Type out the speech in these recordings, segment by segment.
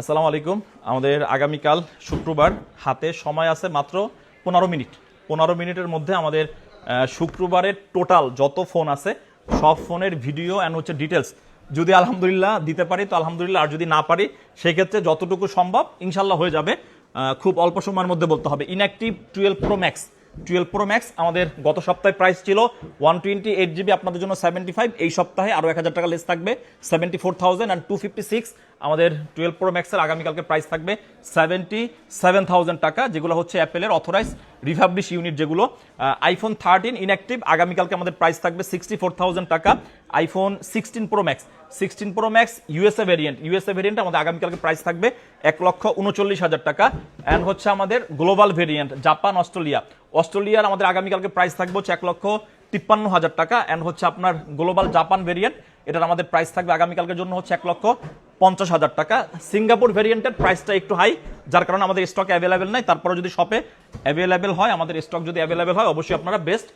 আসসালামু আলাইকুম। আমাদের আগামীকাল শুক্রবার। হাতে সময় আছে মাত্র পনেরো মিনিট। পনেরো মিনিটের মধ্যে আমাদের শুক্রবারের টোটাল যত ফোন আছে, সব ফোনের ভিডিও অ্যান্ড হচ্ছে ডিটেলস যদি আলহামদুলিল্লাহ দিতে পারি, তো আলহামদুলিল্লাহ। আর যদি না পারি, সেক্ষেত্রে যতটুকু সম্ভব ইনশাল্লাহ হয়ে যাবে। খুব অল্প সময়ের মধ্যে বলতে হবে। Inactive twelve pro max twelve pro max আমাদের গত সপ্তাহে প্রাইস ছিল ওয়ান টোয়েন্টি এইট জিবি আপনাদের জন্য সেভেন্টি ফাইভ এই সপ্তাহে আরও এক হাজার টাকা লেস থাকবে seventy four thousand and two fifty six আমাদের টুয়েলভ প্রো ম্যাক্সের আগামীকালকে প্রাইস থাকবে সেভেন্টি সেভেন থাউজেন্ড টাকা, যেগুলো হচ্ছে অ্যাপেলের অথরাইজ রিফাবলিশ ইউনিট যেগুলো। আইফোন থার্টিন ইনঅ্যাক্টিভ আগামীকালকে আমাদের প্রাইস থাকবে সিক্সটি ফোর থাউজেন্ড টাকা iPhone sixteen pro max sixteen pro max USA variant USA variant আমাদের আগামীকালকে প্রাইস থাকবে এক লক্ষ উনচল্লিশ হাজার টাকা। অ্যান্ড হচ্ছে আমাদের গ্লোবাল ভেরিয়েন্ট জাপান অস্ট্রেলিয়া অস্ট্রেলিয়ার আমাদের আগামীকালকে প্রাইস থাকবে হচ্ছে এক লক্ষ তিপ্পান্ন হাজার টাকা। অ্যান্ড হচ্ছে আপনার গ্লোবাল জাপান ভেরিয়েন্ট এটার আমাদের প্রাইস থাকবে আগামীকালকের জন্য হচ্ছে এক লক্ষ পঞ্চাশ হাজার টাকা। সিঙ্গাপুর ভেরিয়েন্টের প্রাইসটা একটু হাই যার কারণে আমাদের স্টক অ্যাভেলেবেল নাই। তারপরে যদি শপে অ্যাভেলেবেল হয়, আমাদের স্টক যদি অ্যাভেলেবেল হয়, অবশ্যই আপনারা বেস্ট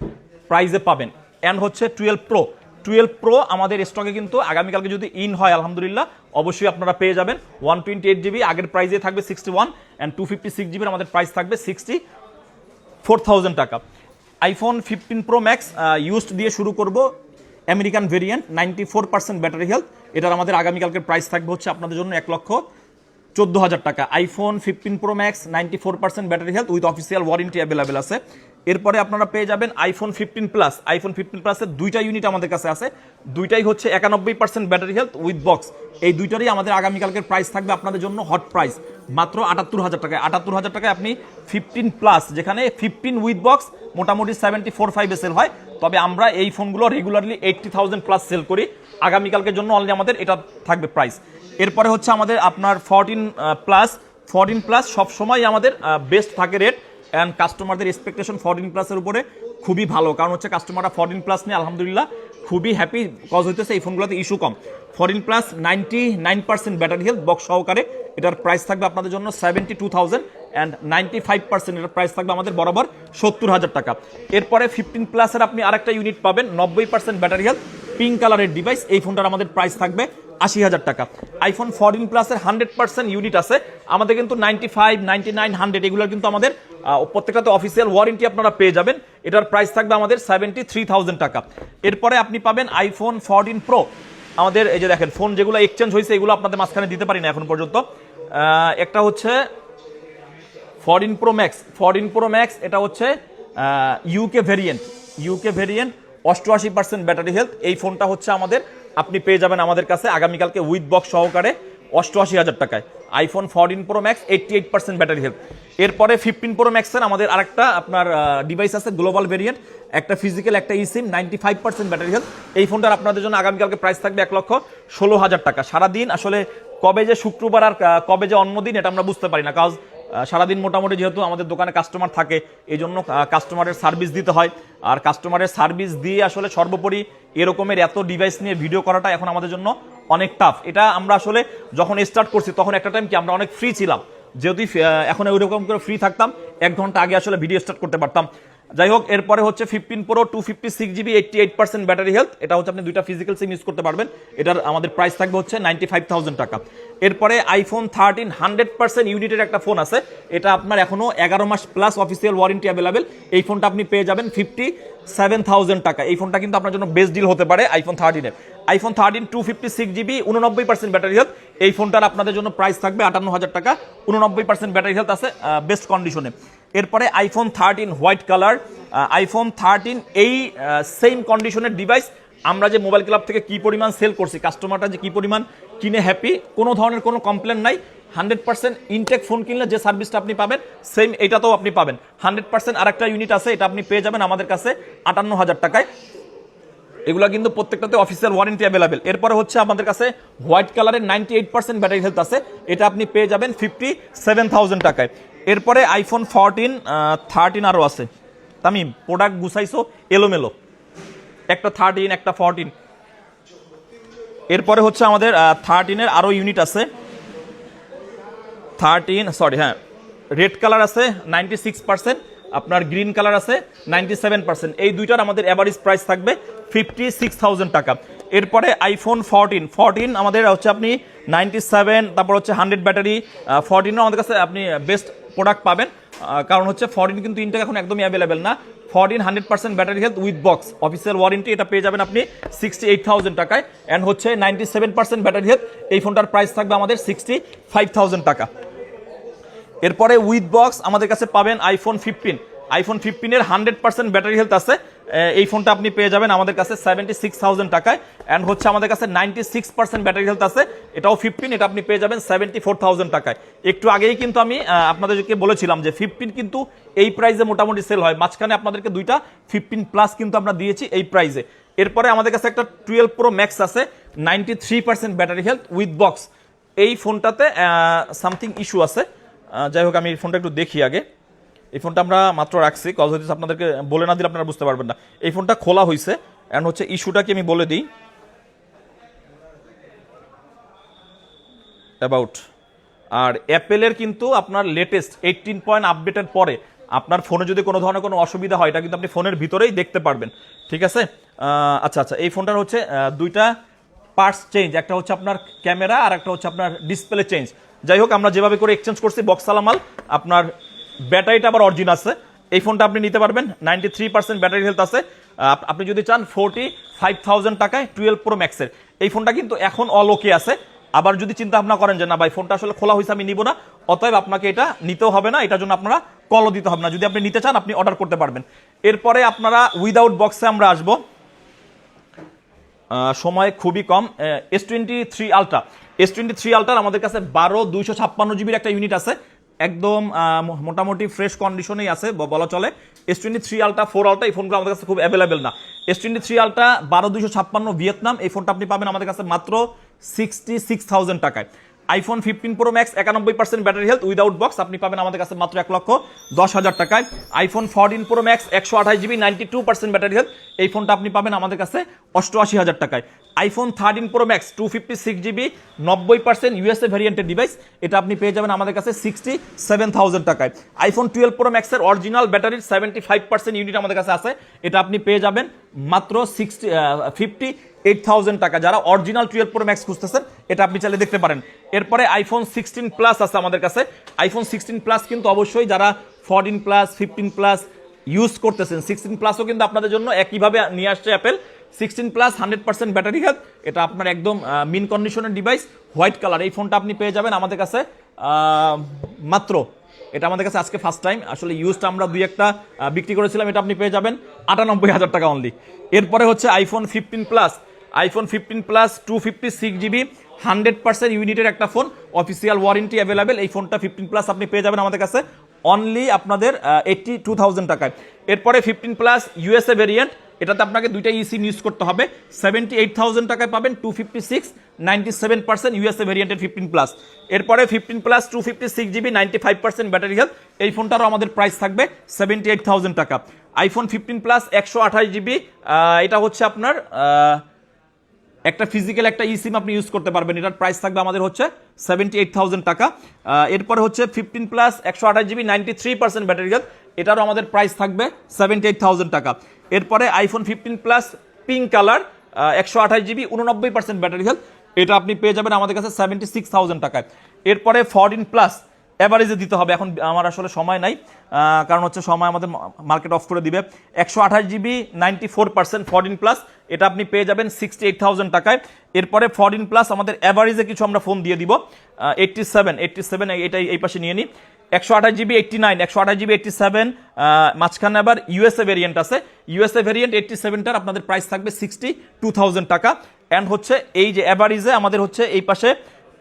প্রাইসে পাবেন। অ্যান্ড হচ্ছে টুয়েলভ প্রো টুয়েলভ প্রো আমাদের স্টকে কিন্তু আগামীকালকে যদি ইন হয়, আলহামদুলিল্লাহ, অবশ্যই আপনারা পেয়ে যাবেন। ওয়ান টোয়েন্টি এইট জিবি আগের প্রাইসে থাকবে sixty one and two fifty six জিবির আমাদের প্রাইস থাকবে সিক্সটি ফোর থাউজেন্ড টাকা iPhone fifteen pro max used দিয়ে শুরু করব। American variant ninety four percent battery health এটার আমাদের আগামীকালকের প্রাইস থাকবে হচ্ছে আপনাদের জন্য এক লক্ষ চোদ্দ হাজার টাকা। IPhone fifteen pro max ninety four percent battery health with official warranty available আছে। এরপরে আপনারা পেয়ে যাবেন iPhone fifteen plus iPhone fifteen প্লাসের দুইটা ইউনিট আমাদের কাছে আছে। দুইটাই হচ্ছে একানব্বই percent battery health with box এই দুইটারই আমাদের আগামীকালকের প্রাইস থাকবে আপনাদের জন্য হট প্রাইস মাত্র আটাত্তর হাজার টাকায়। আটাত্তর হাজার টাকায় আপনি ফিফটিন প্লাস যেখানে ফিফটিন উইথ বক্স মোটামুটি সেভেন্টি ফোর ফাইভে সেল হয়। তবে আমরা এই ফোনগুলো regularly eighty thousand plus sale করি। আগামীকালকের জন্য অলরেডি আমাদের এটা থাকবে প্রাইস এরপরে হচ্ছে আমাদের আপনার ফরটিন প্লাস ফরটিন প্লাস সবসময় আমাদের বেস্ট থাকে রেট অ্যান্ড কাস্টমারদের এক্সপেকটেশন ফরটিন প্লাসের উপরে খুবই ভালো। কারণ হচ্ছে কাস্টমাররা ফরটিন প্লাস নিয়ে আলহামদুলিল্লাহ খুবই হ্যাপি কজ হইতেছে এই ফোনগুলোতে ইস্যু কম। Fourteen plus ninety nine percent battery health box সহকারে এটার প্রাইস থাকবে আপনাদের জন্য seventy two thousand and ninety five percent এটার প্রাইস থাকবে আমাদের বরাবর সত্তর হাজার টাকা। এরপরে ফিফটিন প্লাসের আপনি আরেকটা ইউনিট পাবেন, নব্বই পার্সেন্ট ব্যাটারি হেলথ পিঙ্ক কালারের ডিভাইস এই ফোনটার আমাদের প্রাইস থাকবে আশি হাজার টাকা। আইফোন ফোরটিন প্লাসের হান্ড্রেড পার্সেন্ট ইউনিট আছে। আমাদের কিন্তু ninety five ninety nine hundred এগুলো কিন্তু আমাদের প্রত্যেকটাতে অফিসিয়াল ওয়ারেন্টি আপনারা পেয়ে যাবেন। এটার প্রাইস থাকবে আমাদের সেভেন্টি থ্রি থাউজেন্ড টাকা। এরপরে আপনি পাবেন আইফোন ফোরটিন প্রো আমাদের এই যে দেখেন ফোন যেগুলো এক্সচেঞ্জ হয়েছে, এগুলো আপনাদের মাঝখানে দিতে পারি না এখন পর্যন্ত। একটা হচ্ছে fourteen pro max fourteen pro max এটা হচ্ছে ইউকে ভেরিয়েন্ট ইউকে ভেরিয়েন্ট অষ্টআশি পার্সেন্ট ব্যাটারি হেলথ এই ফোনটা হচ্ছে আমাদের আপনি পেয়ে যাবেন আমাদের কাছে আগামীকালকে উইথ বক্স সহকারে অষ্টআশি হাজার টাকায়। IPhone fourteen pro max eighty eight percent battery health এরপরে ফিফটিন প্রো ম্যাক্সের আমাদের আরেকটা আপনার ডিভাইস আছে গ্লোবাল ভেরিয়েন্ট একটা ফিজিক্যাল একটা eSIM ninety five percent battery health এই ফোনটার আপনাদের জন্য আগামীকালকে প্রাইস থাকবে এক লক্ষ ষোলো হাজার টাকা। সারাদিন আসলে কবে যে শুক্রবার আর কবে যে অন্যদিন, এটা আমরা বুঝতে পারি না। কাজ সারাদিন মোটামুটি যেহেতু আমাদের দোকানে কাস্টমার থাকে এই জন্য কাস্টমারের সার্ভিস দিতে হয়। আর কাস্টমারের সার্ভিস দিয়ে আসলে সর্বোপরি এরকমের এত ডিভাইস নিয়ে ভিডিও করাটা এখন আমাদের জন্য অনেক টাফ এটা আমরা আসলে যখন স্টার্ট করছি, তখন একটা টাইম কি আমরা অনেক ফ্রি ছিলাম। যেহেতু এখন ওইরকম করে ফ্রি থাকতাম, এক ঘণ্টা আগে আসলে ভিডিও স্টার্ট করতে পারতাম। যাই হোক, এরপরে হচ্ছে fifteen pro two fifty six GB eighty eight percent battery health এটা হচ্ছে আপনি দুইটা ফিজিক্যাল সিম ইউজ করতে পারবেন। এটার আমাদের প্রাইস থাকবে হচ্ছে নাইনটি ফাইভ থাউজেন্ড টাকা। এরপরে আইফোন থার্টিন হান্ড্রেড পার্সেন্ট ইউনিটের একটা ফোন আছে। এটা আপনার এখনও এগারো মাস প্লাস অফিসিয়াল ওয়ারেন্টি অ্যাভেলেবেল এই ফোনটা আপনি পেয়ে যাবেন ফিফটি সেভেন থাউজেন্ড টাকা। এই ফোনটা কিন্তু আপনার জন্য বেস্ট ডিল হতে পারে iPhone থার্টিনের iPhone thirteen two fifty six GB উননব্বই পার্সেন্ট ব্যাটারি হেলথ এই ফোনটার আপনাদের জন্য প্রাইস থাকবে আটান্ন হাজার টাকা। উননব্বই পার্সেন্ট ব্যাটারি হেলথ আছে বেস্ট কন্ডিশনে এরপরে iPhone thirteen white colour iPhone thirteen এই সেম কন্ডিশনের ডিভাইস আমরা যে মোবাইল ক্লাব থেকে কি পরিমাণ সেল করছি কাস্টমারটা যে কি পরিমাণ কিনে হ্যাপি কোনো ধরনের কোনো কমপ্লেন নাই। হান্ড্রেড পার্সেন্ট ইনটেক ফোন কিনলে যে সার্ভিসটা আপনি পাবেন সেম এটাতেও আপনি পাবেন। হান্ড্রেড পার্সেন্ট আরেকটা ইউনিট আছে, এটা আপনি পেয়ে যাবেন আমাদের কাছে আটান্ন হাজার টাকায়। এগুলো কিন্তু প্রত্যেকটাতে অফিসিয়াল ওয়ারেন্টি অ্যাভেলেবেল এরপরে হচ্ছে আমাদের কাছে হোয়াইট কালারের ninety eight percent battery health আছে, এটা আপনি পেয়ে যাবেন ফিফটি সেভেন থাউজেন্ড টাকায়। এরপরে আইফোন ফোরটিন থার্টিন আরও আছে। তামিম প্রোডাক্ট গুছাইছো, এলোমেলো। একটা থার্টিন একটা ফোরটিন এরপরে হচ্ছে আমাদের থার্টিনের আরও ইউনিট আছে। থার্টিন সরি হ্যাঁ রেড কালার আছে নাইনটি সিক্স পার্সেন্ট আপনার গ্রিন কালার আছে নাইনটি সেভেন পার্সেন্ট এই দুইটার আমাদের অ্যাভারেজ প্রাইস থাকবে ফিফটি সিক্স থাউজেন্ড টাকা। এরপরে আইফোন ফোরটিন ফোরটিন আমাদের হচ্ছে আপনি নাইনটি সেভেন তারপর হচ্ছে হান্ড্রেড ব্যাটারি ফোরটিনও আমাদের কাছে আপনি বেস্ট প্রোডাক্ট পাবেন। কারণ হচ্ছে ফরিন কিন্তু ইনটেক এখন একদমই অ্যাভেলেবেল না। Fourteen hundred percent battery health with box official warranty এটা পেয়ে যাবেন আপনি সিক্সটি এইট থাউজেন্ড টাকায়। অ্যান্ড হচ্ছে ninety seven percent battery health এই ফোনটার প্রাইস থাকবে আমাদের সিক্সটি ফাইভ থাউজেন্ড টাকা। এরপরে উইথ বক্স আমাদের কাছে পাবেন আইফোন ফিফটিন আইফোন ফিফটিনের হান্ড্রেড পার্সেন্ট ব্যাটারি হেলথ আছে। এই ফোনটা আপনি পেয়ে যাবেন আমাদের কাছে সেভেন্টি সিক্স থাউজেন্ড টাকায়। অ্যান্ড হচ্ছে আমাদের কাছে ninety six percent battery health আছে। এটাও ফিফটিন এটা আপনি পেয়ে যাবেন সেভেন্টি ফোর থাউজেন্ড টাকায়। একটু আগেই কিন্তু আমি আপনাদেরকে বলেছিলাম যে ফিফটিন কিন্তু এই প্রাইসে মোটামুটি সেল হয়। মাঝখানে আপনাদেরকে দুইটা ফিফটিন প্লাস কিন্তু আমরা দিয়েছি এই প্রাইসে এরপরে আমাদের কাছে একটা টুয়েলভ প্রো ম্যাক্স আছে ninety three percent battery health with box এই ফোনটাতে সামথিং ইস্যু আছে। যাই হোক, আমি এই ফোনটা একটু দেখি আগে। এই ফোনটা আমরা মাত্র রাখছি। কজ হচ্ছে আপনাদেরকে, বলে না দিলে আপনারা বুঝতে পারবেন না। এই ফোনটা খোলা হয়েছে অ্যান্ড হচ্ছে ইস্যুটা কি আমি বলে দিই। অ্যাবাউট আর অ্যাপেলের কিন্তু আপনার লেটেস্ট এইটিন পয়েন্ট আপডেটের পরে আপনার ফোনে যদি কোনো ধরনের কোনো অসুবিধা হয়, এটা কিন্তু আপনি ফোনের ভিতরেই দেখতে পারবেন। ঠিক আছে? আচ্ছা আচ্ছা এই ফোনটার হচ্ছে দুইটা পার্টস চেঞ্জ একটা হচ্ছে আপনার ক্যামেরা, আর একটা হচ্ছে আপনার ডিসপ্লে চেঞ্জ যাই হোক, আমরা যেভাবে করে এক্সচেঞ্জ করছি বক্স সালামাল আপনার ব্যাটারিটা আবার অরিজিন আছে। এই ফোনটা আপনি নিতে পারবেন ninety three percent battery health আছে। আপনি যদি চান ফোরটি ফাইভ থাউজেন্ড টাকায় টুয়েলভ প্রো ম্যাক্সের এই ফোনটা কিন্তু এখন অল ওকে আছে। আবার যদি চিন্তা ভাবনা করেন যে, না ভাই, ফোনটা আসলে খোলা হয়েছে আমি নিব না। অতএব আপনাকে এটা নিতেও হবে না, এটার জন্য আপনারা কলও দিতে হবে না। যদি আপনি নিতে চান, আপনি অর্ডার করতে পারবেন। এরপরে আপনারা উইদাউট বক্সে আমরা আসব। সময় খুবই কম। S twenty three ultra S twenty three আলট্রার আমাদের কাছে বারো দুইশো ছাপ্পান্ন জিবির একটা ইউনিট আছে। একদম মোটামুটি ফ্রেশ কন্ডিশনেই আছে বলা চলে। S twenty three ultra four ultra এই ফোনগুলো আমাদের কাছে খুব অ্যাভেলেবেল না। এস টোয়েন্টি থ্রি আলট্রা বারো দুইশো ছাপ্পান্ন ভিয়েতনাম এই ফোনটা আপনি পাবেন আমাদের কাছে মাত্র সিক্সটি সিক্স থাউজেন্ড টাকায়। আইফোন ফিফটিন প্রো ম্যাক্স একানব্বই percent battery health without box আপনি পাবেন আমাদের কাছে মাত্র এক লক্ষ দশ হাজার টাকায়। আইফোন ফোরটিন প্রো ম্যাক্স একশো আঠাশ GB ninety two percent battery health এই ফোনটা আপনি পাবেন আমাদের কাছে অষ্টআশি হাজার টাকায়। IPhone thirteen pro max two fifty six GB নব্বই পার্সেন্ট ইউএসএ ভ্যারিয়েন্টের ডিভাইস এটা আপনি পেয়ে যাবেন আমাদের কাছে সিক্সটি সেভেন থাউজেন্ড টাকায়। আইফোন টুয়েলভ প্রো ম্যাক্সের অরিজিনাল ব্যাটারির সেভেন্টি ফাইভ পার্সেন্ট ইউনিট আমাদের কাছে আছে। এটা আপনি পেয়ে যাবেন মাত্র সিক্সটি ফিফটি এইট থাউজেন্ড টাকা। যারা অরিজিনাল টুয়েলভ প্রো ম্যাক্স খুঁজতেছেন, এটা আপনি চাইলে দেখতে পারেন। এরপরে আইফোন সিক্সটিন প্লাস আছে আমাদের কাছে। আইফোন সিক্সটিন প্লাস কিন্তু অবশ্যই যারা fourteen plus fifteen plus use করতেছেন সিক্সটিন প্লাসও কিন্তু আপনাদের জন্য একইভাবে নিয়ে আসছে Apple sixteen plus hundred percent battery health এটা আপনার একদম মিন কন্ডিশনের ডিভাইস হোয়াইট কালার এই ফোনটা আপনি পেয়ে যাবেন আমাদের কাছে মাত্র। এটা আমাদের কাছে আজকে ফার্স্ট টাইম আসলে ইউজটা আমরা দুই একটা বিক্রি করেছিলাম, এটা আপনি পেয়ে যাবেন আটানব্বই হাজার টাকা অনলি এরপরে হচ্ছে iPhone fifteen plus iPhone fifteen plus two fifty six GB hundred percent ইউনিটের একটা ফোন অফিসিয়াল ওয়ারেন্টি অ্যাভেলেবেল এই ফোনটা ফিফটিন প্লাস আপনি পেয়ে যাবেন আমাদের কাছে। অনলি আপনাদের এইটটি টু থাউজেন্ড টাকায়। এরপরে ফিফটিন প্লাস ইউএসএ ভেরিয়েন্ট এটাতে আপনাকে দুইটা ইসিম ইউজ করতে হবে। সেভেন্টি এইট থাউজেন্ড টাকায় পাবেন two fifty six ninety seven percent USA ভেরিয়েন্টের ফিফটিন প্লাস এরপরে fifteen plus two fifty six GB ninety five percent battery health এই ফোনটারও আমাদের প্রাইস থাকবে সেভেন্টি এইট থাউজেন্ড টাকা। আইফোন ফিফটিন প্লাস একশো আঠাশ জিবি এটা হচ্ছে আপনার একটা ফিজিক্যাল একটা ই সিম আপনি ইউজ করতে পারবেন। এটার প্রাইস থাকবে আমাদের হচ্ছে সেভেন্টি এইট থাউজেন্ড টাকা এরপরে হচ্ছে ফিফটিন প্লাস একশো আঠাশ GB ninety three percent battery health এটারও আমাদের প্রাইস থাকবে সেভেন্টি এইট থাউজেন্ড টাকা। এরপরে iPhone fifteen plus pink colour একশো আঠাশ জিবি উননব্বই পার্সেন্ট ব্যাটারি হেলথ এটা আপনি পেয়ে যাবেন আমাদের কাছে সেভেন্টি সিক্স থাউজেন্ড টাকায়। এরপরে ফরটিন প্লাস অ্যাভারেজে দিতে হবে। এখন আমার আসলে সময় নাই কারণ হচ্ছে সময় আমাদের মার্কেট অফ করে দিবে। একশো আঠাশ GB ninety four percent fourteen plus এটা আপনি পেয়ে যাবেন সিক্সটি এইট থাউজেন্ড টাকায়। এরপরে ফরটিন প্লাস আমাদের অ্যাভারেজে কিছু আমরা ফোন দিয়ে দিব। এইটটি সেভেন এইটটি সেভেন এটাই এই পাশে নিয়ে নিই একশো আঠাশ জিবি এইটটি নাইন, একশো আঠাশ জিবি এইটটি সেভেন মাঝখানে আবার ইউএসএ ভেরিয়েন্ট আছে। ইউএসএ ভেরিয়েন্ট এইটটি সেভেনটার আপনাদের প্রাইস থাকবে সিক্সটি টু থাউজেন্ড টাকা। অ্যান্ড হচ্ছে এই যে অ্যাভারেজে আমাদের হচ্ছে এই পাশে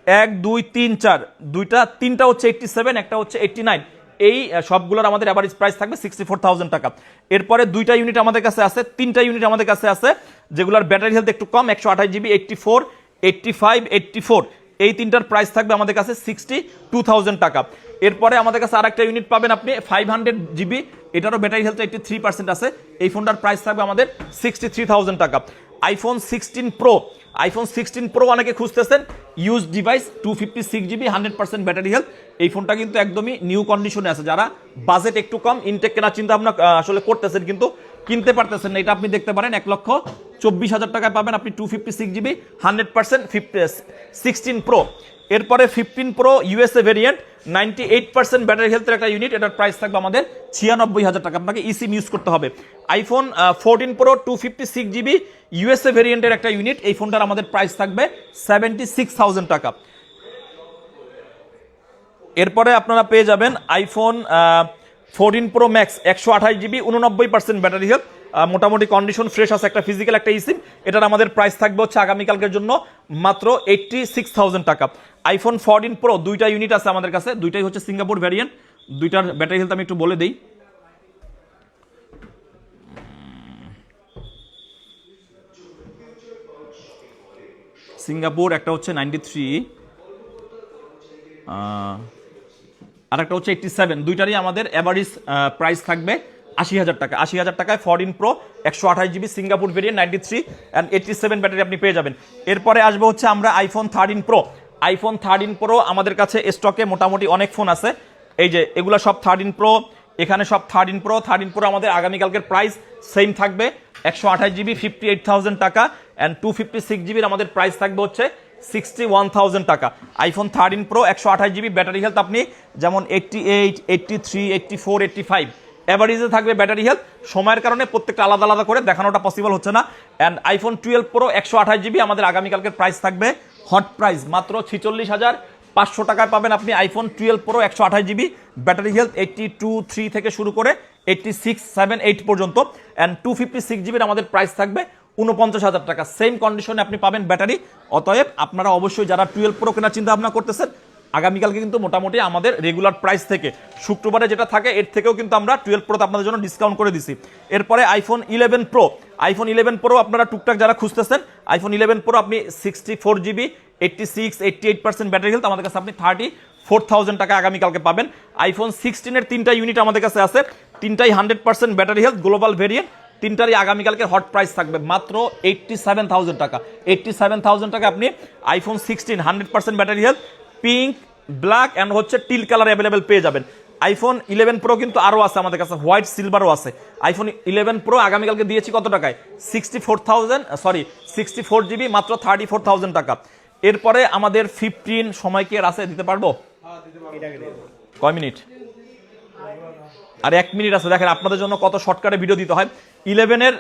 এক, দুই, তিন, চার, দুইটা, তিনটা হচ্ছে এইটটি সেভেন, একটা হচ্ছে এইটটি নাইন। এই সবগুলোর আমাদের অ্যাভারেজ প্রাইস থাকবে সিক্সটি ফোর থাউজেন্ড টাকা। এরপরে দুইটা ইউনিট আমাদের কাছে আছে, তিনটা ইউনিট আমাদের কাছে আছে, যেগুলোর ব্যাটারি হেলথ একটু কম, একশো আঠাশ GB, eighty four, eighty five, eighty four. এই তিনটার প্রাইস থাকবে আমাদের কাছে সিক্সটি টু থাউজেন্ড টাকা। এরপরে আমাদের কাছে আর একটা ইউনিট পাবেন আপনি ফাইভ হান্ড্রেড জিবি এটারও battery health eighty three percent আছে। এই ফোনটার প্রাইস থাকবে আমাদের সিক্সটি থ্রি থাউজেন্ড টাকা। IPhone sixteen pro iPhone sixteen pro অনেকে খুঁজতেছেন। Use device two fifty six GB hundred percent battery health এই ফোনটা কিন্তু একদমই নিউ কন্ডিশনে আছে। যারা বাজেট একটু কম ইনটেক কেনার চিন্তা ভাবনা আসলে করতেছেন কিন্তু কিনতে পারতেছেন না। এটা আপনি দেখতে পারেন, এক লক্ষ চব্বিশ হাজার টাকায় পাবেন আপনি two fifty six GB hundred percent fifty sixteen pro এরপরে fifteen pro USA variant ninety eight percent battery হেলথের একটা ইউনিট এটার প্রাইস থাকবে আমাদের ছিয়ানব্বই হাজার টাকা। আপনাকে ইসিম ইউজ করতে হবে। IPhone fourteen pro two fifty six GB USA ভেরিয়েন্টের একটা ইউনিট এই ফোনটার আমাদের প্রাইস থাকবে সেভেন্টি সিক্স থাউজেন্ড টাকা। এরপরে আপনারা পেয়ে যাবেন আইফোন ফোরটিন প্রো ম্যাক্স একশো আঠাশ জিবি উননব্বই পার্সেন্ট ব্যাটারি হেলথ মোটামুটি কন্ডিশন ফ্রেশ আছে, একটা ফিজিক্যাল একটা ইসিম এটার আমাদের প্রাইস থাকবে হচ্ছে আগামীকালকের জন্য মাত্র এইট্টি সিক্স থাউজেন্ড টাকা। আইফোন ফোরটিন প্রো দুইটা ইউনিট আছে আমাদের কাছে, দুইটাই হচ্ছে সিঙ্গাপুর ভ্যারিয়েন্ট দুইটার ব্যাটারি হেলথ আমি একটু বলে দিই। সিঙ্গাপুর একটা হচ্ছে নাইনটি থ্রি আর একটা হচ্ছে এইটটি সেভেন দুইটারই আমাদের অ্যাভারেজ প্রাইস থাকবে আশি হাজার টাকা। আশি হাজার টাকায় ফরিন প্রো একশো আঠাশ GB Singapore variant ninety three and eighty seven battery আপনি পেয়ে যাবেন। এরপরে আসবে হচ্ছে আমরা iPhone thirteen pro iPhone thirteen pro আমাদের কাছে স্টকে মোটামুটি অনেক ফোন আছে। এই যে, এগুলো সব থার্টিন প্রো এখানে সব থার্টিন প্রো থার্টিন প্রো আমাদের আগামীকালকের প্রাইস সেম থাকবে। একশো আঠাশ জিবি ফিফটি এইট থাউজেন্ড টাকা অ্যান্ড টু ফিফটি সিক্স জিবির আমাদের প্রাইস থাকবে হচ্ছে সিক্সটি ওয়ান থাউজেন্ড টাকা। আইফোন থার্টিন প্রো একশো আঠাশ জিবি ব্যাটারি হেলথ আপনি যেমন eighty eight eighty three eighty four eighty five অ্যাভারেজে থাকবে ব্যাটারি হেলথ। সময়ের কারণে প্রত্যেকটা আলাদা আলাদা করে দেখানোটা পসিবল হচ্ছে না। অ্যান্ড আইফোন টুয়েলভ প্রো একশো আঠাশ জিবি আমাদের আগামীকালকের প্রাইস থাকবে। হট প্রাইস মাত্র ছিচল্লিশ হাজার পাঁচশো টাকায় পাবেন আপনি আইফোন টুয়েলভ প্রো একশো আঠাশ GB battery health eighty two three থেকে শুরু করে এইটটি সিক্স সেভেন এইট পর্যন্ত। অ্যান্ড টু ফিফটি সিক্স জিবির আমাদের প্রাইস থাকবে উনপঞ্চাশ হাজার টাকা। সেম কন্ডিশনে আপনি পাবেন ব্যাটারি অতএব আপনারা অবশ্যই যারা টুয়েলভ প্রো কেনার চিন্তা ভাবনা করতেছেন আগামীকালকে কিন্তু মোটামুটি আমাদের রেগুলার প্রাইস থেকে, শুক্রবারে যেটা থাকে এর থেকেও কিন্তু আমরা টুয়েলভ প্রোতে আপনাদের জন্য ডিসকাউন্ট করে দিছি। এরপরে iPhone eleven pro iPhone eleven pro আপনারা টুকটাক যারা খুঁজতেছেন আইফোন ইলেভেন প্রো আপনি sixty four GB eighty six eighty eight percent battery health আমাদের কাছে আপনি থার্টি ফোর থাউজেন্ড টাকা আগামীকালকে পাবেন। আইফোন সিক্সটিনের তিনটা ইউনিট আমাদের কাছে আছে, তিনটাই hundred percent battery health global variant তিনটারই আগামীকালকে হট প্রাইস থাকবে, মাত্র এইটটি সেভেন থাউজেন্ড টাকা। এইটটি সেভেন থাউজেন্ড টাকা আপনি iPhone sixteen hundred percent battery health pink black and হচ্ছে টিল কালার অ্যাভেলেবেল পেয়ে যাবেন। আইফোন ইলেভেন প্রো কিন্তু আরও আছে আমাদের কাছে হোয়াইট সিলভারও আছে। আইফোন ইলেভেন প্রো আগামীকালকে দিয়েছি কত টাকায়? Sixty four thousand sorry sixty four GB মাত্র থার্টি ফোর থাউজেন্ড টাকা। এরপরে আমাদের ফিফটিন সময় কি আর আছে দিতে পারব। কয় মিনিট? আর এক মিনিট আছে, দেখেন আপনাদের জন্য কত শর্টকাটে ভিডিও দিতে হয়। ইলেভেনের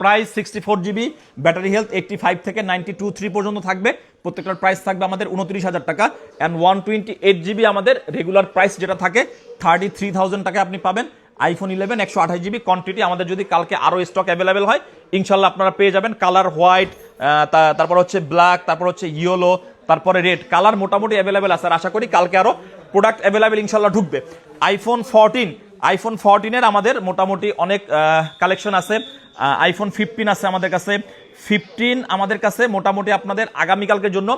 price sixty four GB battery health eighty five থেকে নাইনটি টু থ্রি পর্যন্ত থাকবে। প্রত্যেকটার প্রাইস থাকবে আমাদের উনত্রিশ হাজার টাকা। And one twenty eight GB আমাদের রেগুলার প্রাইস যেটা থাকে থার্টি থ্রি থাউজেন্ড টাকা আপনি পাবেন। আইফোন ইলেভেন একশো আঠাশ জিবি কোয়ান্টিটি আমাদের যদি কালকে আরও স্টক অ্যাভেলেবেল হয় ইনশাল্লাহ আপনারা পেয়ে যাবেন। কালার হোয়াইট তারপর হচ্ছে ব্ল্যাক তারপর হচ্ছে ইয়েলো তারপরে রেড কালার মোটামুটি অ্যাভেলেবেল আছে। আর আশা করি কালকে আরও প্রোডাক্ট অ্যাভেলেবেল ইনশাল্লাহ ঢুকবে। আইফোন ফোরটিন আইফোন ফোরটিনের আমাদের মোটামুটি অনেক কালেকশন আছে। আইফোন ফিফটিন আছে আমাদের কাছে। ফিফটিন আমাদের কাছে মোটামুটি আপনাদের আগামীকালকের জন্য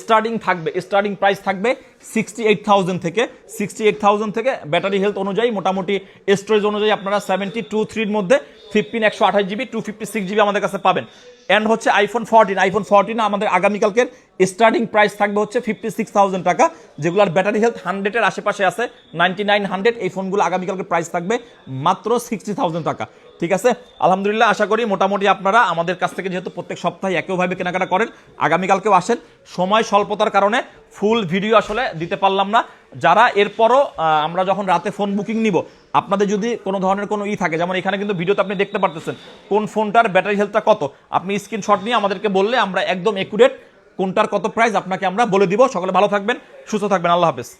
স্টার্টিং থাকবে স্টার্টিং প্রাইস থাকবে সিক্সটি এইট থাউজেন্ড থেকে সিক্সটি এইট থাউজেন্ড থেকে ব্যাটারি হেলথ অনুযায়ী মোটামুটি স্টোরেজ অনুযায়ী আপনারা সেভেন্টি টু থ্রির মধ্যে ফিফটিন একশো আঠাশ GB two fifty six GB আমাদের কাছে পাবেন। অ্যান্ড হচ্ছে আইফোন ফোরটিন আইফোন ফোরটিন আমাদের আগামীকালকের স্টার্টিং প্রাইস থাকবে হচ্ছে ফিফটি সিক্স থাউজেন্ড টাকা, যেগুলোর ব্যাটারি হেলথ হান্ড্রেডের আশেপাশে আছে নাইনটি নাইন হান্ড্রেড এই ফোনগুলো আগামীকালকে প্রাইস থাকবে মাত্র সিক্সটি থাউজেন্ড টাকা। ঠিক আছে? আলহামদুলিল্লাহ, আশা করি মোটামুটি আপনারা আমাদের কাছ থেকে যেহেতু প্রত্যেক সপ্তাহে একইভাবে কেনাকাটা করেন, আগামীকালকেও আসেন। সময় স্বল্পতার কারণে ফুল ভিডিও আসলে দিতে পারলাম না। যারা এরপরও আমরা যখন রাতে ফোন বুকিং নিব, আপনাদের যদি কোনো ধরনের কোনো ই থাকে, যেমন এখানে কিন্তু ভিডিওতে আপনি দেখতে পারতেছেন, কোন ফোনটার ব্যাটারি হেলথটা কত, আপনি স্ক্রিনশট নিয়ে আমাদেরকে বললে আমরা একদম একুরেট কোনটার কত প্রাইস আপনাকে আমরা বলে দিব। সকলে ভালো থাকবেন, সুস্থ থাকবেন, আল্লাহ হাফেজ।